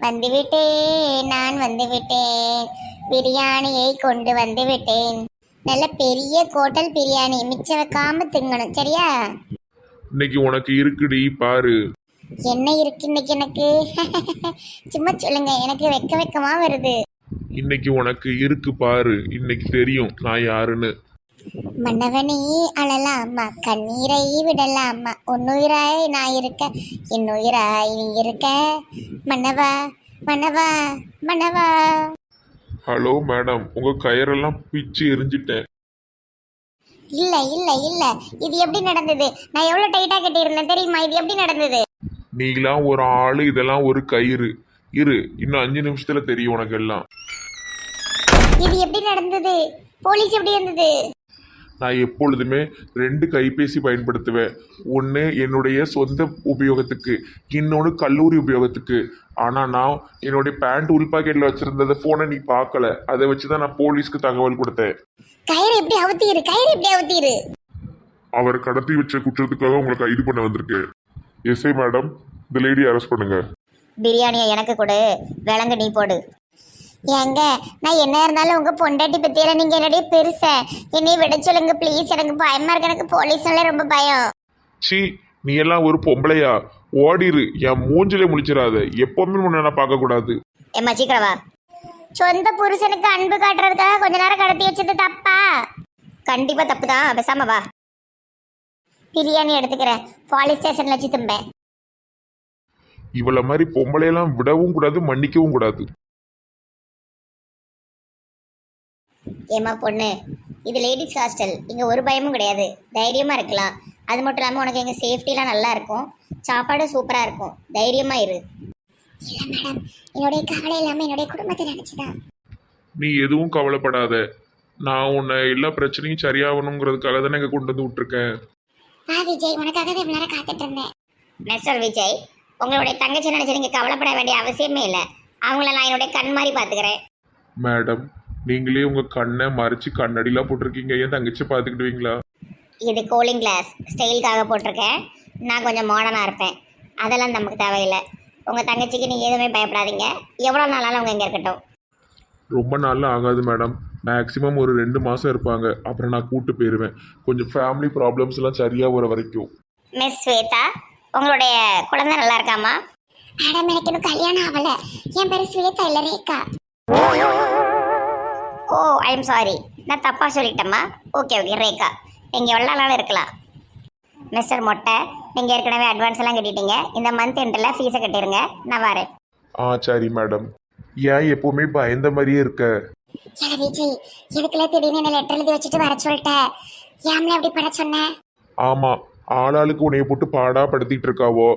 வந்து விட்டேன் நான் வந்து விட்டேன் பிரியாணியை கொண்டு வந்து விட்டேன் நல்ல பெரிய கோட்டல் பிரியாணி மிச்சம் வைக்காம திங்கணும் சரியா? இன்னைக்கு உனக்கு இருக்குடி பாரு. என்ன இருக்கு இன்னைக்கு எனக்கு? சும்மா சொல்லுங்க எனக்கு வெக்க வெக்கமா வருது. இன்னைக்கு உனக்கு இருக்கு பாரு. இன்னைக்கு தெரியும் நான் யாருன்னு. மன்னவனே அழலாமா? கண்ணீரை விடலாமா? உன்னுயிராய் நான் இருக்க இன்னுயிராய் நீ இருக்க. மன்னவா மன்னவா மன்னவா. Hello madam. உங்க கயிறெல்லாம் பிச்சு எரிஞ்சிட்டேன். இல்ல இல்ல இல்ல. இது எப்படி நடந்தது? நான் எவ்வளவு டைட்டா கட்டியிருந்தேன் தெரியுமா? இது எப்படி நடந்தது? நீலாம் ஒரு ஆளு இதெல்லாம் ஒரு கயிறு. இரு இன்னும் அஞ்சு நிமிஷத்துல தெரியும் உனக்கு எல்லாம் இது எப்படி நடந்தது? போலீஸ் எப்படி இருந்தது நான் எப்பொழுதுமே ரெண்டு கைபேசி பயன்படுத்துவேன். ஒன்று என்னுடைய சொந்த உபயோகத்துக்கு இன்னொன்று கல்லூரி உபயோகத்துக்கு. ஆனால் நான் என்னுடைய பேண்ட் உள் பாக்கெட்டில் வச்சுருந்த ஃபோனை நீ பார்க்கல. அதை வச்சு தான் நான் போலீஸ்க்கு தகவல் கொடுத்தேன். கயிறு எப்படி அவுத்தீரு? கயிறு எப்படி அவுத்தீரு? அவர் கடத்தி வச்ச குற்றத்துக்காக உங்களை கைது பண்ண வந்திருக்கேன் எஸ்ஐ மேடம் இந்த லேடி அரெஸ்ட் பண்ணுங்க. பிரியாணியை எனக்கு கொடு. விலங்கு நீ போடு. ஏங்க நான் என்ன இருந்தாலும் உங்க பொண்டாட்டி பத்தியில நீங்க என்னுடைய பெருச? என்னைய விட சொல்லுங்க ப்ளீஸ் எனக்கு பயமா இருக்கு. எனக்கு போலீஸ்னால ரொம்ப பயம். சி நீ எல்லாம் ஒரு பொம்பளையா? ஓடிரு. என் மூஞ்சிலே முழிச்சிடாத எப்பவுமே உன்னை நான் பார்க்கக்கூடாது. ஏம்மா சீக்கிரம் வா. சொந்த புருஷனுக்கு அன்பு காட்டுறதுக்காக கொஞ்ச நேரம் கடத்தி வச்சது தப்பா? கண்டிப்பா தப்பு தான் பேசாம வா. பிரியாணி எடுத்துக்கிறேன். போலீஸ் ஸ்டேஷன்ல வச்சு தும்பேன் இவள மாதிரி பொம்பளையெல்லாம் விடவும் கூடாது மன்னிக்கவும் கூடாது. ஏமா பொண்ணு? இது லேடிஸ் ஹாஸ்டல் இங்கே ஒரு பயமும் கிடையாது. தைரியமாக இருக்கலாம். அது மட்டும் இல்லாமல் உனக்கு எங்கள் சேஃப்டிலாம் நல்லா இருக்கும். சாப்பாடு சூப்பராக இருக்கும். தைரியமாக இரு. இல்லை மேடம் என்னுடைய கவலை இல்லாமல் என்னுடைய குடும்பத்தை நினச்சிதான். நீ எதுவும் கவலைப்படாத. நான் உன்னை எல்லா பிரச்சனையும் சரியாகணுங்கிறதுக்காக தானே இங்கே கொண்டு வந்து விட்டுருக்கேன். வா விஜய். உனக்காக தான் இவ்வளோ நேரம் காத்துட்டு இருந்தேன். மிஸ்டர் விஜய் உங்களுடைய தங்கச்சி நினச்சி நீங்கள் கவலைப்பட வேண்டிய அவசியமே இல்லை. அவங்கள நான் என்னுடைய கண் மாதிரி பார்த்துக்கிறேன் மேடம் நீங்களே உங்கள் கண்ணை மறைச்சு கண்ணடிலாம் போட்டிருக்கீங்க. என் தங்கச்சி பார்த்துக்கிடுவீங்களா? இது கூலிங் கிளாஸ் ஸ்டைலுக்காக போட்டிருக்கேன். நான் கொஞ்சம் மாடர்னாக இருப்பேன். அதெல்லாம் நமக்கு தேவையில்லை. உங்கள் தங்கச்சிக்கு நீங்கள் எதுவுமே பயப்படாதீங்க. எவ்வளோ நாளாலும் அவங்க இங்கே இருக்கட்டும். ரொம்ப நாள்லாம் ஆகாது மேடம் மேக்ஸிமம் ஒரு ரெண்டு மாதம் இருப்பாங்க. அப்புறம் நான் கூட்டு போயிடுவேன் கொஞ்சம் ஃபேமிலி ப்ராப்ளம்ஸ் எல்லாம் சரியாக வர வரைக்கும். மிஸ் ஸ்வேதா உங்களுடைய குழந்தை நல்லா இருக்காமா? மேடம் எனக்கு இன்னும் கல்யாணம் ஆகல. என் பேர் ஸ்வேதா இல்லை Rekha. Oh I am sorry நான் தப்பாக சொல்லிட்டேம்மா. Okay okay Rekha. நீங்கள் எவ்வளோ நாளும் இருக்கலாம்? மிஸ்டர் மொட்டை நீங்கள் ஏற்கனவே அட்வான்ஸ் எல்லாம் கட்டிட்டீங்க. இந்த மந்த் எண்டில் ஃபீஸை கட்டிடுங்க நான் வரேன். ஆ சரி மேடம் ஏன் எப்பவுமே பயந்த மாதிரியே இருக்க? ஏன் விஜய் எதுக்குள்ள திடீர்னு என்ன லெட்டர் எழுதி வச்சுட்டு வர சொல்லிட்டேன் ஏம்ல அப்படி பண்ண சொன்னேன் ஆமாம் ஆளாளுக்கு உன்னைய போட்டு பாடா படுத்திட்டு இருக்காவோ?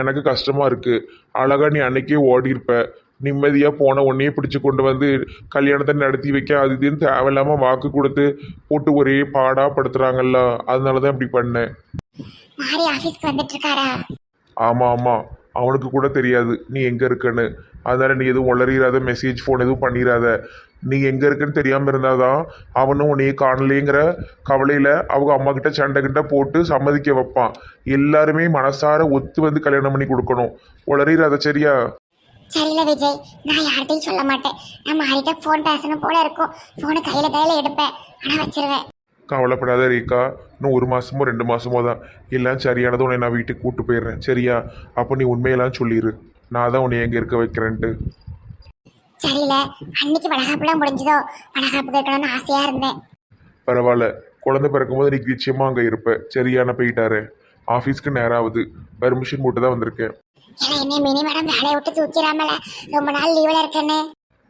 எனக்கு கஷ்டமா இருக்கு. அழகா நீ அன்னைக்கே ஓடி இருப்ப நிம்மதியா போன உன்னையே பிடிச்சு கொண்டு வந்து கல்யாணத்தை நடத்தி வைக்க அது இதுன்னு தேவையில்லாம வாக்கு கொடுத்து போட்டு ஒரே பாடா படுத்துறாங்கல்ல. அதனால தான் இப்படி பண்ணேன். மாறி ஆஃபீஸ்க்கு வந்துட்டு இருக்காரா ஆமா ஆமா. அவனுக்கு கூட தெரியாது. நீ எங்க இருக்கன்னு. அதனால நீ எதுவும் உளறிடாத மெசேஜ் ஃபோன் எதுவும் பண்ணிடாத நீ எங்க இருக்குன்னு தெரியாம இருந்தாதான் அவனும் உன்னையே காணலேங்கிற கவலையில அவங்க அம்மா கிட்ட சண்டை கிட்ட போட்டு சம்மதிக்க வைப்பான். எல்லாருமே மனசார ஒத்து வந்து கல்யாணம் பண்ணி கொடுக்கணும். உளறிடாத சரியா? சரியில்ல விஜய் நான் யார்கிட்டையும் சொல்ல மாட்டேன். நான் மாறிட்ட ஃபோன் பேசணும் போல இருக்கும். ஃபோனை கையில் கையில் எடுப்பேன். ஆனால் வச்சிருவேன். கவலைப்படாத ரேகா இன்னும் ஒரு மாசமோ ரெண்டு மாசமோ தான். எல்லாம் சரியானதும் உன்னை நான் வீட்டுக்கு கூட்டு போயிடுறேன். சரியா? அப்போ நீ உண்மையெல்லாம் சொல்லிடு நான் தான் உன்னை எங்க இருக்க வைக்கிறேன்ட்டு. சரியில்ல. அன்னைக்கு வளகாப்புலாம் முடிஞ்சதோ? வளகாப்பு கேட்கணும்னு ஆசையாக இருந்தேன். பரவாயில்ல. குழந்தை பிறக்கும்போது நீ நிச்சயமா அங்கே இருப்ப. சரியா? நான் போயிட்டாரு. ஆஃபீஸ்க்கு நேரம் ஆகுது பெர்மிஷன் போட்டு தான் வந்திருக்கேன் என்னை மினி மேடம் வேலையை விட்டு தூக்கிடாமல ரொம்ப நாள் லீவில் இருக்கேன்னு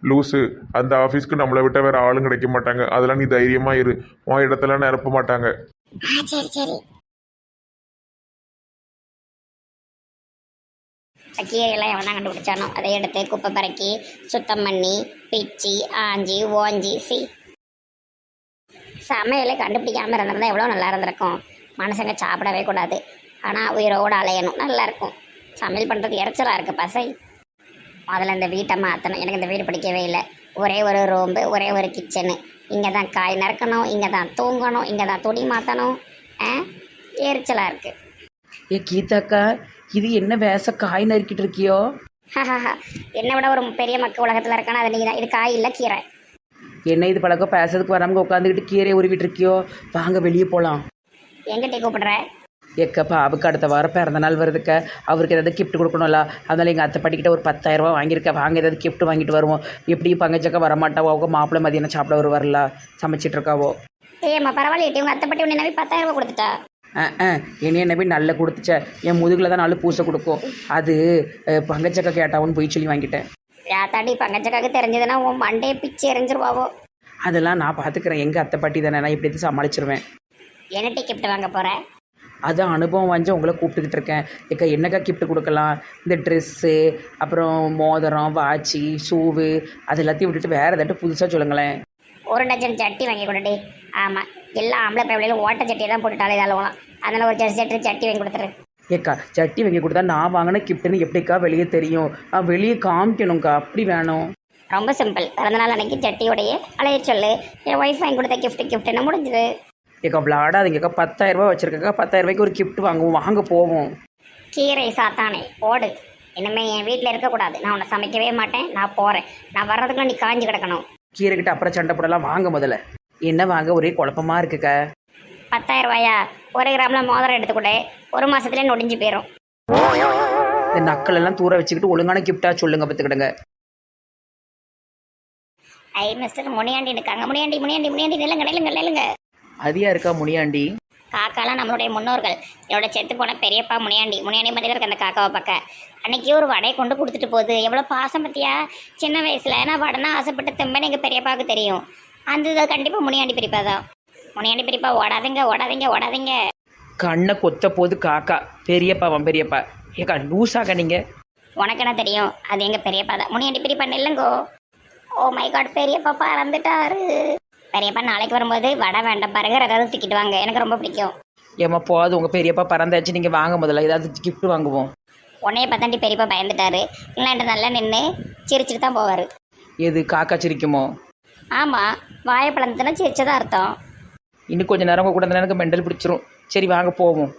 லூசு அந்த ஆஃபீஸ்க்கு நம்மளை விட்ட வேற ஆளும் கிடைக்க மாட்டாங்க. அதெல்லாம் நீ தைரியமா இரு. உன் இடத்துல நிரப்ப மாட்டாங்க. ஆ சரி சரி. கீரையெல்லாம் எவனா கண்டுபிடிச்சானோ அதை எடுத்து குப்பை பறக்கி சுத்தம் பண்ணி பிச்சி ஆஞ்சி ஓஞ்சி சி. சமையலை கண்டுபிடிக்காம இருந்திருந்தா எவ்வளோ நல்லா இருந்திருக்கும். மனுஷங்க சாப்பிடவே கூடாது. ஆனால் உயிரோடு அலையணும். நல்லா இருக்கும். சமையல் பண்ணுறது இறைச்சலாக இருக்குது பசை. முதல்ல இந்த வீட்டை மாற்றணும் எனக்கு இந்த வீடு பிடிக்கவே இல்லை. ஒரே ஒரு ரூம்பு ஒரே ஒரு கிச்சனு இங்கே தான் காய் நறுக்கணும் இங்கே தான் தூங்கணும் இங்கே தான் துணி மாற்றணும் ஆ? எரிச்சலாக இருக்குது ஏ கீதாக்கா இது என்ன வேச காய் நறுக்கிட்டு இருக்கியோ? என்னை விட ஒரு பெரிய மக்க உலகத்தில் இருக்கானா? அது நீங்கள் தான் இது காய் இல்லை கீரை. என்ன இது பழக்கம்? பேசுறதுக்கு வராமல் உட்காந்துக்கிட்டு கீரையை உருவிட்டு இருக்கியோ? வாங்க வெளியே போகலாம் எங்கிட்டே கூப்பிடுற? எக்கப்பா அவருக்கு அடுத்த வாரம் பிறந்த நாள் வருதுக்க. அவருக்கு ஏதாவது கிஃப்ட் கொடுக்கணும்ல. அதனால எங்கள் அத்தை பாட்டிக்கிட்ட ஒரு பத்தாயிரம் ரூபாய் வாங்கியிருக்க. வாங்க ஏதாவது gift வாங்கிட்டு வருவோம். எப்படி பங்கச்சக்க வரமாட்டாவோ அவங்க மாப்பிள்ளை மதியானம் சாப்பிட வருவார்ல சமைச்சிட்டு இருக்காவோ ஏம்மா பரவாயில்ல உங்கள் அத்தை பட்டி உன்னை நம்பி பத்தாயிரம் ரூபாய் கொடுத்துட்டா என்னைய என்ன போய் நல்ல கொடுத்துச்ச. என் முதுகில் தான் நாலு பூசை கொடுக்கும். அது பங்கச்சக்கை கேட்டாவுன்னு போய் சொல்லி வாங்கிட்டேன். யாத்தாடி பங்கச்சக்காக்கு தெரிஞ்சதுன்னா உன் மண்டே பிச்சு எரிஞ்சிருவாவோ அதெல்லாம் நான் பார்த்துக்கிறேன் எங்கள் அத்தை பாட்டி தானே நான் இப்படி சமாளிச்சிருவேன். என்னட்டி கிஃப்ட் வாங்க போகிறேன் அதான் அனுபவம் வாங்கி உங்களை கூப்பிட்டுக்கிட்டு இருக்கேன். ஏக்கா என்னக்கா கிஃப்ட் கொடுக்கலாம்? இந்த ட்ரெஸ்ஸு அப்புறம் மோதிரம் வாட்சி ஷூவு அது எல்லாத்தையும் விட்டுட்டு வேறு ஏதாட்டும் புதுசாக சொல்லுங்களேன். ஒரு டஜன் சட்டி வாங்கி கொடுடி ஆமாம் எல்லா ஆம்பளை பையலையும் ஓட்ட சட்டியை தான் போட்டுட்டாலே இதாலும் அதனால் ஒரு ஜெட் செட்டு சட்டி வாங்கி கொடுத்துரு. ஏக்கா சட்டி வாங்கி கொடுத்தா நான் வாங்கின கிஃப்ட்டுன்னு எப்படிக்கா வெளியே தெரியும்? நான் வெளியே காமிக்கணும்க்கா அப்படி வேணும். ரொம்ப சிம்பிள் பிறந்தநாள் அன்னைக்கு சட்டியோடைய அலைய சொல்லு. என் ஒய்ஃப் வாங்கி கொடுத்த gift கிஃப்ட்னு முடிஞ்சுது. ஏக்கா விளாடாதீங்கக்கா பத்தாயிரம் ரூபாய் வச்சிருக்கக்கா பத்தாயிரம் ரூபாய்க்கு ஒரு gift வாங்குவோம். வாங்க போவோம். கீரை சாத்தானே ஓடு. இனிமே என் வீட்டில் இருக்கக்கூடாது. நான் உன்னை சமைக்கவே மாட்டேன். நான் போகிறேன் நான் வர்றதுக்குள்ள நீ காஞ்சு கிடக்கணும். கீரைக்கிட்ட அப்புறம் சண்டை போடலாம். வாங்க முதல்ல. என்ன வாங்க? ஒரே குழப்பமா இருக்குக்கா. பத்தாயிரம் ரூபாயா? ஒரு கிராம்ல மோதிரம் எடுத்துக்கூட. ஒரு மாசத்துலேயே நொடிஞ்சு போயிடும் இந்த நக்கள் எல்லாம் தூர வச்சுக்கிட்டு ஒழுங்கான கிஃப்டா சொல்லுங்க பார்த்துக்கிடுங்க ஐ மிஸ்டர் முனியாண்டி இருக்காங்க. முனியாண்டி முனியாண்டி முனியாண்டி நில்லுங்க நில்லுங்க நில்லுங்க. அதியா இருக்கா முனியாண்டி? காக்காலாம் நம்மளுடைய முன்னோர்கள். என்னோட செத்து போன பெரியப்பா முனியாண்டி. முனியாண்டி மாதிரி இருக்கு அந்த காக்காவை பார்க்க. அன்னைக்கு ஒரு வடையை கொண்டு கொடுத்துட்டு போகுது. எவ்வளோ பாசம் பத்தியா சின்ன வயசுல. நான் வடனா ஆசைப்பட்டு திம்பன்னு எங்கள் பெரியப்பாவுக்கு தெரியும். அந்த இது கண்டிப்பாக முனியாண்டி பெரியப்பா தான். முனியாண்டி பெரியப்பா ஓடாதீங்க ஓடாதீங்க ஓடாதீங்க. கண்ணை கொத்த போது காக்கா. பெரியப்பாவன் பெரியப்பா. ஏக்கா லூஸாக நீங்க? உனக்கு என்ன தெரியும்? அது எங்கள் பெரியப்பா தான். முனியாண்டி பெரியப்பா நில்லுங்கோ. ஓ மை காட் பெரியப்பா பறந்துட்டாரு பெரியப்பா நாளைக்கு வரும்போது வடை வேண்டாம் பர்கர் ஏதாவது தூக்கிட்டு வாங்க. எனக்கு ரொம்ப பிடிக்கும். ஏம்மா போது உங்க பெரியப்பா பறந்தாச்சு நீங்க வாங்க முதல்ல ஏதாவது gift வாங்குவோம். உன்னைய பார்த்தாண்டி பெரியப்பா பயந்துட்டாரு. இல்லைன்ட்டு நல்லா நின்று சிரிச்சுட்டு தான் போவார். எது காக்கா சிரிக்குமோ? ஆமாம் வாயை பிளந்துனா சிரிச்சதா அர்த்தம். இன்னும் கொஞ்ச நேரம் உங்க கூட இருந்தா எனக்கு மெண்டல் பிடிச்சிரும். சரி வாங்க போவோம்.